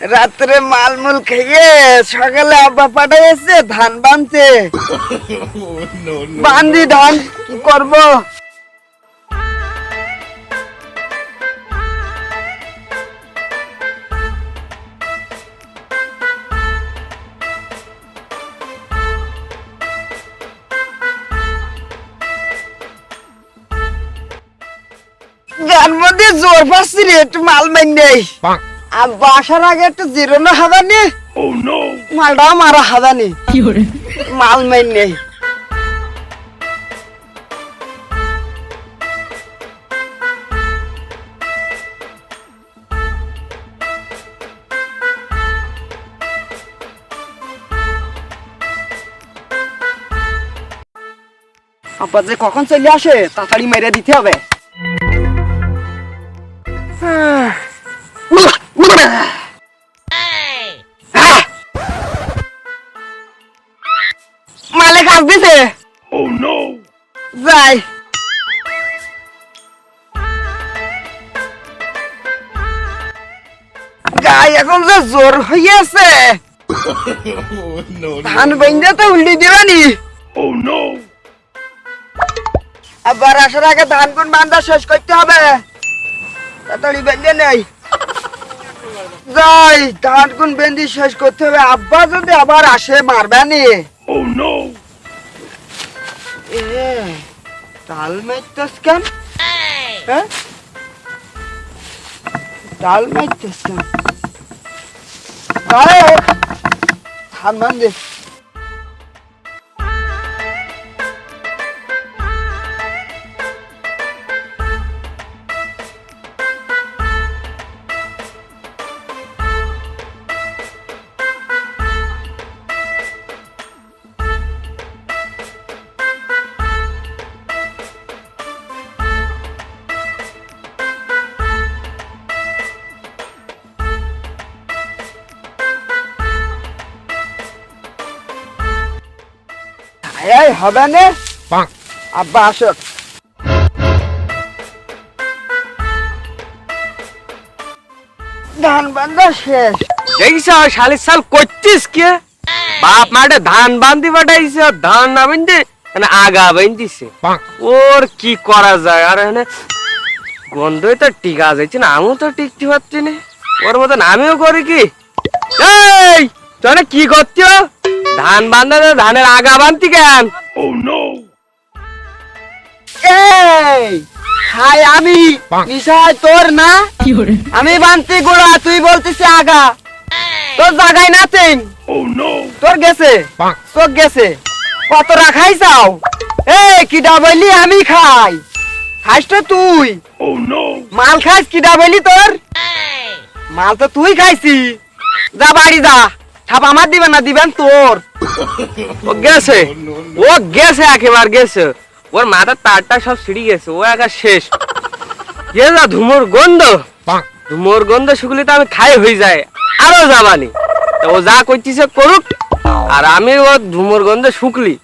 রাত্রে মালমুল খেয়ে সকালে আব্বা পাঠাইছে ধান বানতে বান্ধি ধান কি করব? জোর পাচ্ছি রে, একটু মাল মাইন নেই আব্বা আসার আগে একটু জিরোনো হাদানি? মালটাও মারা হাদানি। মাল মাইন নেই। আব্বা যে কখন চলে আসে তাড়াতাড়ি মেরে দিতে হবে। মালিক আসতেছে যাই। গাই এখন যে জোর হইয়াছে ধান বেঞ্জে তো উল্টি দিবানি আবার আসার আগে ধান কোন বান্ধা শেষ করতে হবে? তাড়াতাড়ি বেঁধে নেই। যাই ধান কোন বেঁধে শেষ করতে হবে। আব্বা যদি আবার আসে মারবে নি। এ, তাল মারতেস কেন? হ্যাঁ? তাল মারতেস কেন? আরে, বান্ধে এই হবে না? আব্বা আসো। ধান বান্ধা শেষ। দেখিস শালির সাল করছিস কে? বাপ মাঠে ধান বান্ধি পাঠাইছে ধান না বান্ধি মানে আগা বান্ধিছে। ওর কি করা যায়? আর এখানে গন্ধই তো টিকা যাচ্ছে না আমিও তো টিকতে পারছি না। ওর মতন আমিও করি কি? এই তোরা কি করছ? ধান বান্ধা ধানের আগা বান্ধতি কেন? এই হাই আমি নিশাই তোর না? আমি বানতি গোড়া তুই বলতিস আগা। তোর জায়গায় নাথিং তোর গেছে? তোর গেছে? কত রাখাই চাও এই কিডা বলি আমি খাই। খাইস তো তুই। মাল খাইস কিডা বলি তোর? মাল তো তুই খাইছি। যা বাড়ি যা। ছাপ আমার দিবেন না, দিবেন তোর। ও গেছে। ও গেছে একেবার, গেছে। ওর মাথার তারটা সব ছিঁড়ে গেছে, ও একা শেষ। এ যা ধুমোর গন্ধ। ধুমোর গন্ধ শুকলে তো আমি খাই হয়ে যায়, আরও যাবানি ও যা করছিস করুক, আর আমি ও ধুমোর গন্ধে শুকলি।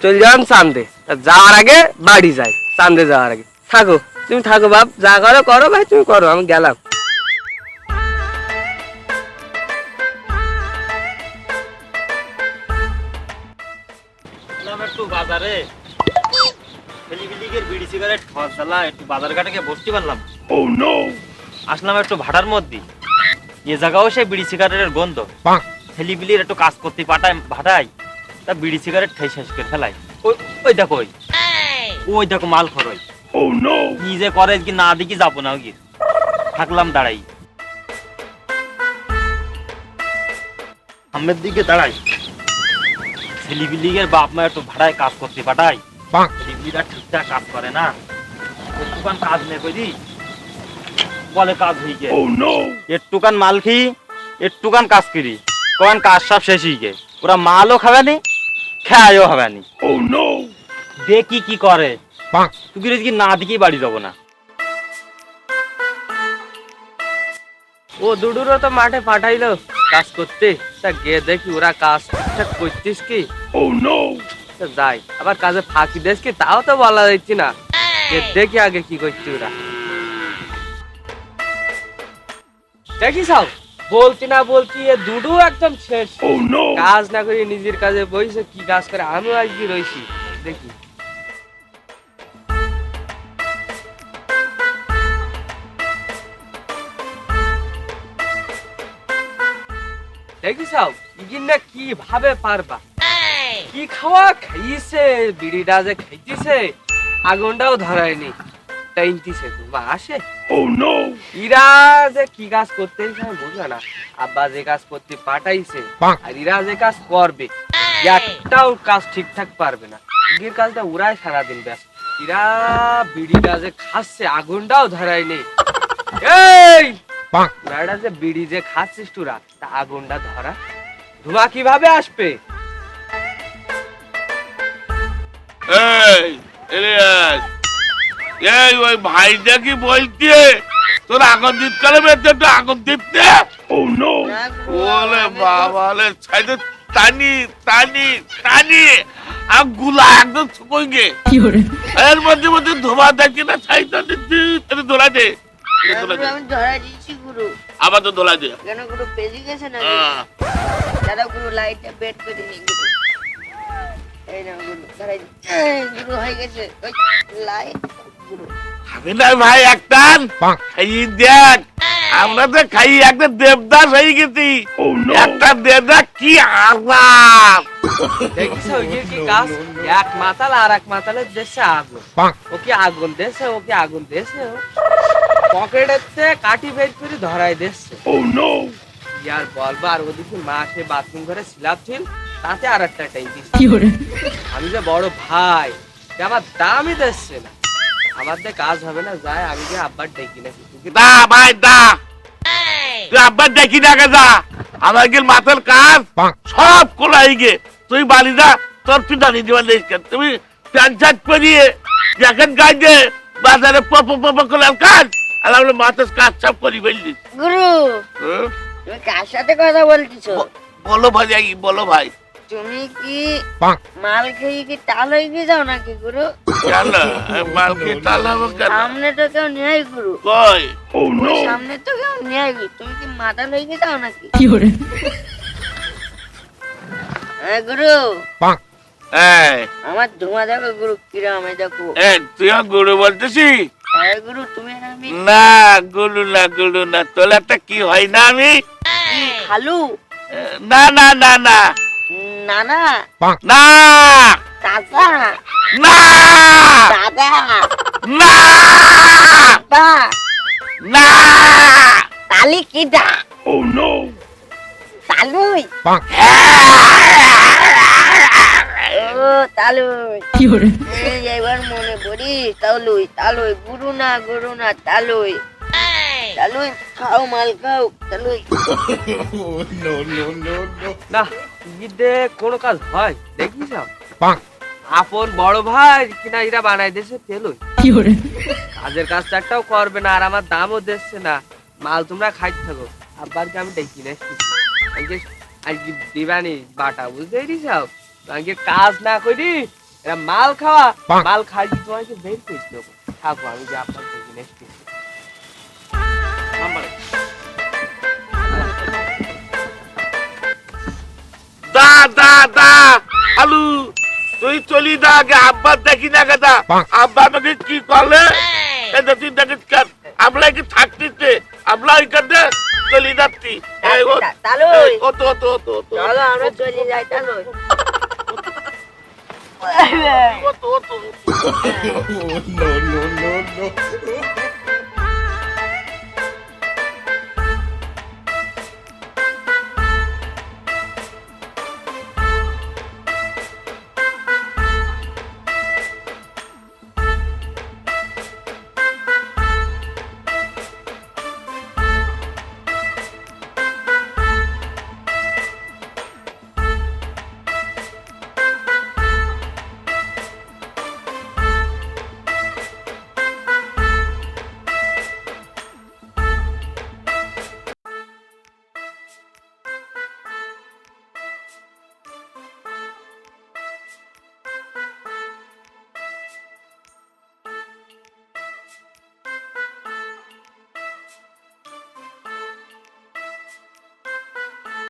চল যান চান্দে। যাওয়ার আগে বাড়ি যাই, চান্দে যাওয়ার আগে। থাকো, তুমি থাকো বাপ, যা করো করো ভাই, তুমি করো, আমি গেলাম। একটু বাজারে। ফেলিফিলিকের বিড়ি সিগারেট একটু বাজার ঘাটে গিয়ে বসতে পারলাম। আসলাম একটু ভাড়ার মধ্যে। এ জায়গাও বিড়ি সিগারেটের গন্ধ। একটু কাজ করতে পাঠায় ভাটাই তা বিড়ি সিগারেট খাই শেষ করে ফেলাই। ওই ওই দেখো ওই। ওই দেখো মাল খরচ কি যে করে কি না দেখি যাব না ওই থাকলাম দাঁড়াই। সামনের দিকে দাঁড়াই। বাপ মা একটু ভাড়ায় কাজ করতে পাঠাই। ঠিকঠাক কাজ করে না। একটুখান কাজ নেই কই বলে কাজ হয়ে গে একটুখান মাল খেয়ে একটুখান কাজ করি কখন কাজ সব শেষ হয়ে গে ওরা মালও খাবে নি খেয়াও হবে নি। দেখি কি করে। তুই কি না দেখি বাড়ি যাব না। ও দুডুরও তো মাঠে পাঠাইলো। কাজ করতে তা গিয়ে দেখি ওরা কাজ ঠিকঠাক করছিস কি? তা যাই আবার কাজে ফাঁকি দেশ কি? তাও তো বলা যাচ্ছে না। দেখি আগে কি করছি ওরা। দেখিস বলতি না বলতি এ দুডু একদম শেষ। কাজ না করে নিজের কাজে বইছে কি কাজ করে? আমিও আজকে রয়েছি দেখি। কি ভাবে পারবা? কি খাওয়া খাইছে বিড়িটা যে খাইতেছে আগুনটাও ধরায়নি। টাইনতিছে বা আসে। ইরা যে কি কাজ করতে না। আব্বা যে কাজ করতে পাঠাইছে আর ইরা যে কাজ করবে একটাও কাজ ঠিকঠাক পারবে না। ইগির কাজটা উড়ায় সারাদিন ব্যস্ত। ইরা বিড়িটা যে খাচ্ছে আগুনটাও ধরায়নি। এই! যে বিড়ি যে খাচ্ছিস তোরা তা আগুনটা ধরা। ধোঁয়া কীভাবে আসবে? এই ওই ভাইটা কি বলছে? তোর আগুন দিত কালে বেঁচে একটু আগুন দিতে ওলে বাবা লে ছাইতে টানি টানি টানি। আরগুলা একদম শুকোই গে। এর মধ্যে মধ্যে ধোবা দেখি না ছাইতে ধোলা দে। আমি ধরা দিচ্ছি গুরু। আবার তো ধোলা দে। কেন গুরু পেজি গেছে না দাদা গুরু লাইটটা বেড করে নি গুরু। এই না গুরু ধরা গুরু হয়ে গেছে। লাইট গুরু। খাবি না ভাই একটান। খাই দেখ আমরা তো খাই একটা দেবদাস হয়ে গেছি। একটা দেবদাস কি আরাম দেখিস ওই কি কাজ এক মাতাল আর এক মাতালের দেশে আগুন। ওকে আগুন দেশে ওকে আগুন দেশে? পকেটেতে কাটি বের করে ধরাই দিচ্ছে। ইয়ার বলব আর ওদিকে মা সে বাথরুম ঘরে ছিল তাতে আর একটা আমি যে বড় ভাই যে আমার দামই দিচ্ছে না। আমার দিয়ে কাজ হবে না যায় আমি যে আব্বার ডেকে নাকি তুই দা ভাই দা! তুই আব্বার দেখি না যা। আমার গেল মাথার কাজ সব কোলাই গে তুই বাড়ি যা তোর তুই দাঁড়িয়ে দিবার দেশ তুমি প্যান্ট শার্ট পরিয়ে জ্যাকেট গাইতে বাজারে পপ পপ করে কাজ আর আমরা মাথার কাজ সব করি ফেললি গুরু হ্যাঁ? তুমি কার সাথে কথা বলতেছো? বলো ভাই বলো ভাই। তুমি কি মাল খেয়ে কি তাল হয়ে গিয়ে যাও নাকি গুরু? কেন? মালকে তালাবো কেন? সামনে তো কেউ নেই গুরু। কই? ওই সামনে তো কেউ নেই তুমি কি মাথা লয়ে গিয়ে যাও নাকি? কি হ্যাঁ গুরু। আমার ধোঁয়া দেখো গুরু কিরাম এই দেখো। তুই গরু বলতেছি হ্যাঁ গুরু তুমি আমি না গুলু না গুলু না তোর একটা কি হয় না আমি? কি খালু? না না না না। নানা না। চাচা না। দাদা। না। বা না। তালি কিটা। তালুই। ও তালুই। এবার পড়ি তালুই তালুই গুরু না গুরু না তালুই। তালুই খাও মাল খাও তালুই। না ঈদে কোনো কাজ হয় দেখিস আপন বড় ভাই কিনা এরা বানাই তেলই। কাজের কাজটা একটাও করবে না আর আমার দামও দিচ্ছে না। মাল তোমরা খাইতে থাকো। আব্বারকে আমি ডেকে এসেছি আজকে আজকে দিবানি বাটা বুঝতে আজকে কাজ না করি এরা মাল খাওয়া মাল খাই তোমাকে বের করে দেবো। থাকো আমি যে আপনার নিয়ে এসেছি। দা দা দা আলু তুই চলি দা আগে আব্বা দেখি না গাদা আব্বা আমাকে কি করলে? এটা তুই দেখিস কেন আমরা কি থাকতিতে আমরা ওইখানে চলি যাচ্ছি। এই ও- তো তো তো তো চলো আমরা চলে যাই তালুই। ও তো ও তো no, no, no, no.